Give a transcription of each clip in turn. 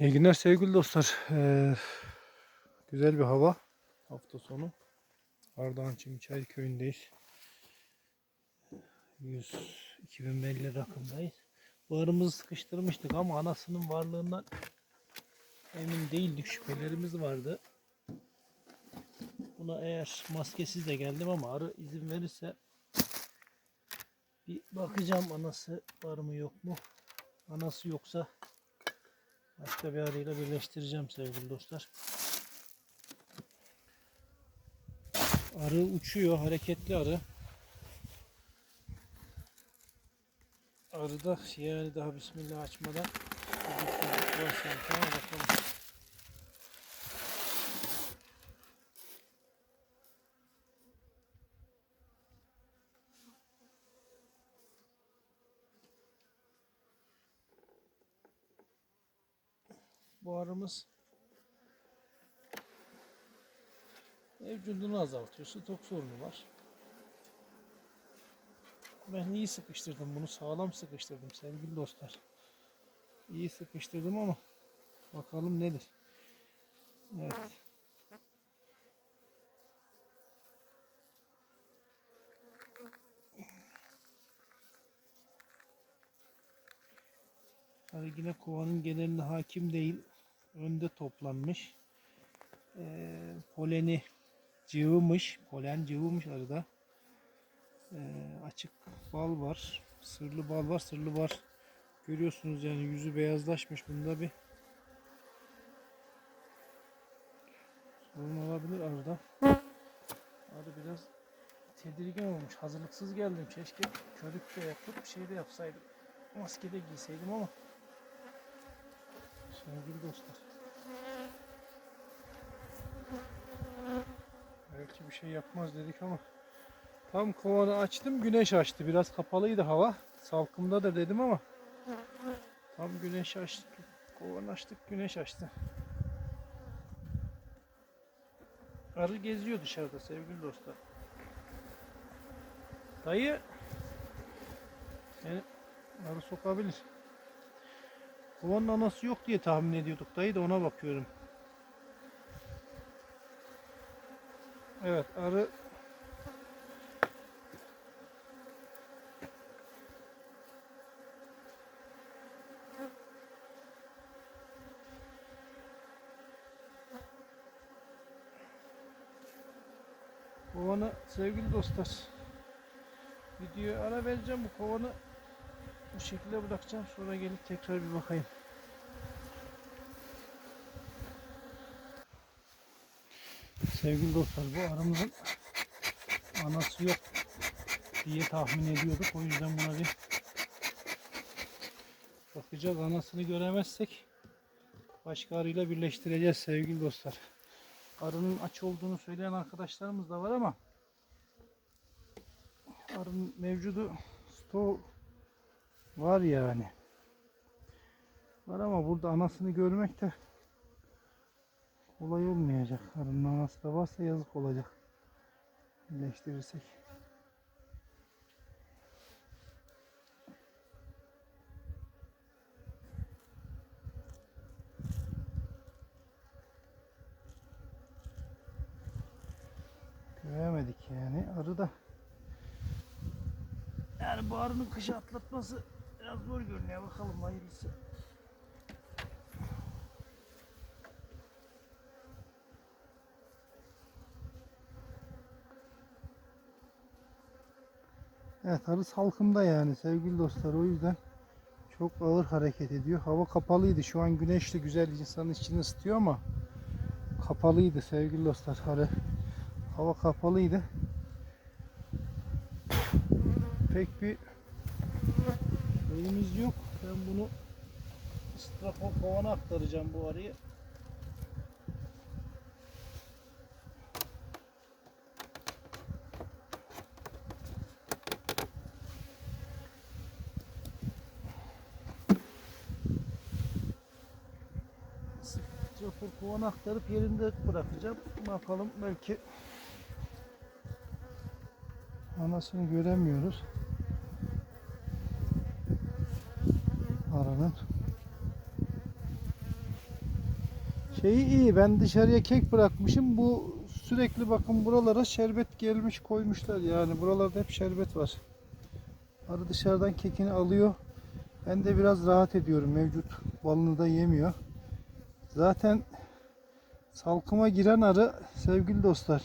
İyi günler sevgili dostlar. Ee, güzel bir hava. Hafta sonu. Ardahan Çimçay köyündeyiz. 100 2050 rakımdayız. Bu arımızı sıkıştırmıştık ama anasının varlığından emin değildik. Şüphelerimiz vardı. Buna eğer maskesiz de geldim ama arı izin verirse bir bakacağım anası var mı yok mu. Anası yoksa Başka bir arıyla birleştireceğim sevgili dostlar. Arı uçuyor, hareketli arı. Arı da yani daha bismillah açmadan bakalım. Bu arımız mevcudunu azaltıyor. Stok sorunu var. Ben iyi sıkıştırdım bunu. Sağlam sıkıştırdım sevgili dostlar. İyi sıkıştırdım ama bakalım nedir. Evet. Arı yine kovanın geneline hakim değil önde toplanmış. Ee, poleni cıvımış. Polen cıvımış arada. Ee, açık bal var. Sırlı bal var. Sırlı var. Görüyorsunuz yani yüzü beyazlaşmış. Bunda bir sorun olabilir arada. Arı biraz tedirgin olmuş. Hazırlıksız geldim. Keşke körük de yapıp bir şey de yapsaydım. Maske de giyseydim ama sevgili dostlar. Belki bir şey yapmaz dedik ama tam kovanı açtım güneş açtı. Biraz kapalıydı hava. Salkımda da dedim ama tam güneş açtı. Kovanı açtık güneş açtı. Arı geziyor dışarıda sevgili dostlar. Dayı seni arı sokabilir. Kovanın anası yok diye tahmin ediyorduk dayı da ona bakıyorum. Evet arı. Kovanı sevgili dostlar videoya ara vereceğim. Bu kovanı bu şekilde bırakacağım. Sonra gelip tekrar bir bakayım. Sevgili dostlar bu aramızın anası yok diye tahmin ediyorduk. O yüzden buna bir bakacağız. Anasını göremezsek başka arıyla birleştireceğiz sevgili dostlar. Arının aç olduğunu söyleyen arkadaşlarımız da var ama arının mevcudu sto var yani. Var ama burada anasını görmek de kolay olmayacak. Arının anası da varsa yazık olacak. Birleştirirsek. Göremedik yani. Arı da yani bu arının kışı atlatması biraz zor görünüyor. Bakalım hayırlısı. Evet arı salkımda yani sevgili dostlar o yüzden çok ağır hareket ediyor. Hava kapalıydı. Şu an güneşli güzel insanın içini ısıtıyor ama kapalıydı sevgili dostlar. Hava, hava kapalıydı. Pek bir şeyimiz yok. Ben bunu strafor kovana aktaracağım bu arıyı. Strafor kovana aktarıp yerinde bırakacağım. Bakalım belki anasını göremiyoruz. Aranın. Şeyi iyi. Ben dışarıya kek bırakmışım. Bu sürekli bakın buralara şerbet gelmiş koymuşlar yani. Buralarda hep şerbet var. Arı dışarıdan kekini alıyor. Ben de biraz rahat ediyorum. Mevcut balını da yemiyor. Zaten salkıma giren arı sevgili dostlar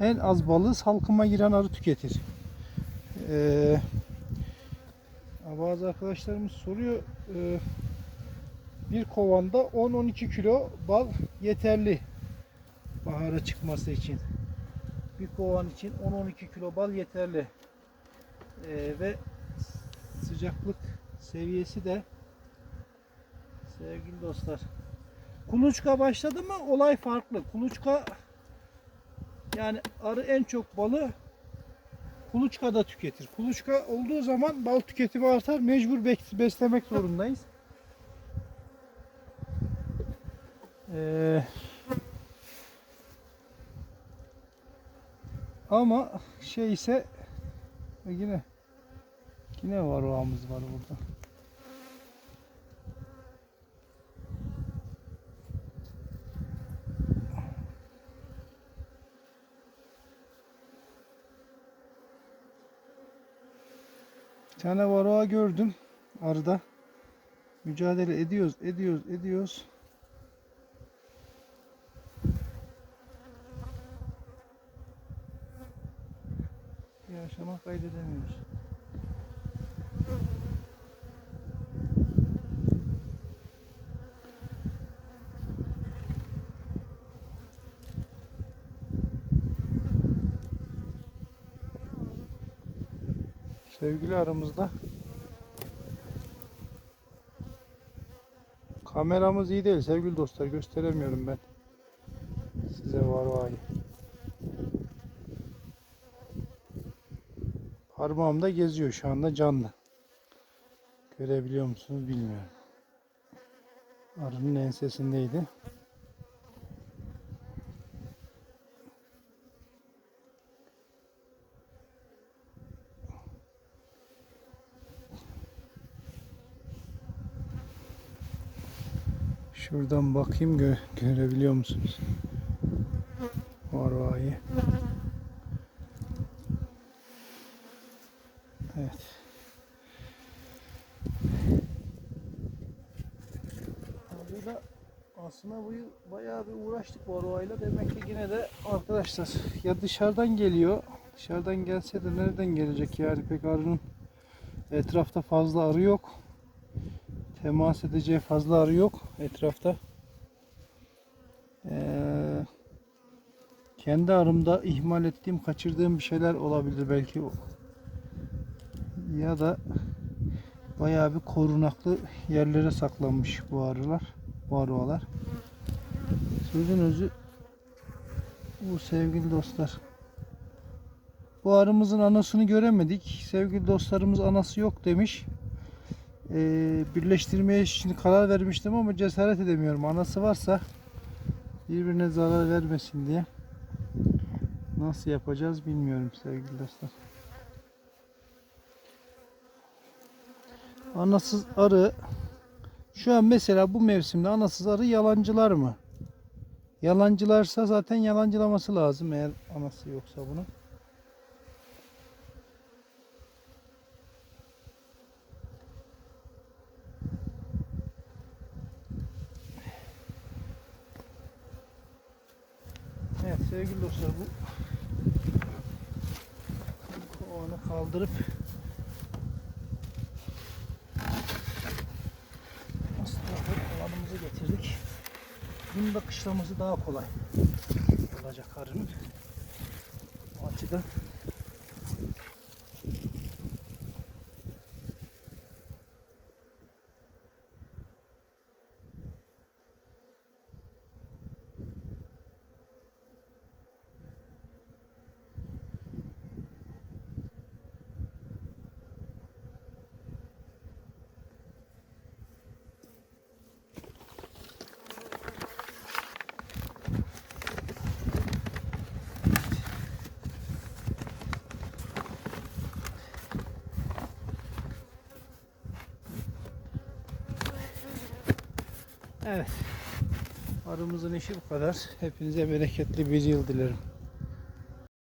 en az balı salkıma giren arı tüketir. Ee, bazı arkadaşlarımız soruyor e, bir kovanda 10-12 kilo bal yeterli bahara çıkması için. Bir kovan için 10-12 kilo bal yeterli. Ee, ve sıcaklık seviyesi de sevgili dostlar kuluçka başladı mı olay farklı. Kuluçka yani arı en çok balı kuluçkada tüketir. Kuluçka olduğu zaman bal tüketimi artar. Mecbur beslemek zorundayız. Ee, ama şey ise yine yine var oğamız var burada. Tane varoğa gördüm arıda. Mücadele ediyoruz, ediyoruz, ediyoruz. Bir aşama kaydedemiyoruz. Sevgili aramızda kameramız iyi değil sevgili dostlar gösteremiyorum ben size var var. Parmağımda geziyor şu anda canlı. Görebiliyor musunuz bilmiyorum. Arının ensesindeydi. Şuradan bakayım gö görebiliyor musunuz? Varvayı. Evet. Burada aslında bu yıl bayağı bir uğraştık varvayla. Demek ki yine de arkadaşlar ya dışarıdan geliyor. Dışarıdan gelse de nereden gelecek yani pek arının etrafta fazla arı yok temas edeceği fazla arı yok etrafta. Ee, kendi arımda ihmal ettiğim, kaçırdığım bir şeyler olabilir belki. Ya da bayağı bir korunaklı yerlere saklanmış bu arılar, bu arılar. Sözün özü bu sevgili dostlar. Bu arımızın anasını göremedik. Sevgili dostlarımız anası yok demiş e, birleştirmeye şimdi karar vermiştim ama cesaret edemiyorum. Anası varsa birbirine zarar vermesin diye. Nasıl yapacağız bilmiyorum sevgili dostlar. Anasız arı şu an mesela bu mevsimde anasız arı yalancılar mı? Yalancılarsa zaten yalancılaması lazım eğer anası yoksa bunun. Evet sevgili dostlar bu kovanı kaldırıp aslında kovanımızı getirdik. Bunun da kışlaması daha kolay olacak arının. O açıdan Evet. Arımızın işi bu kadar. Hepinize bereketli bir yıl dilerim.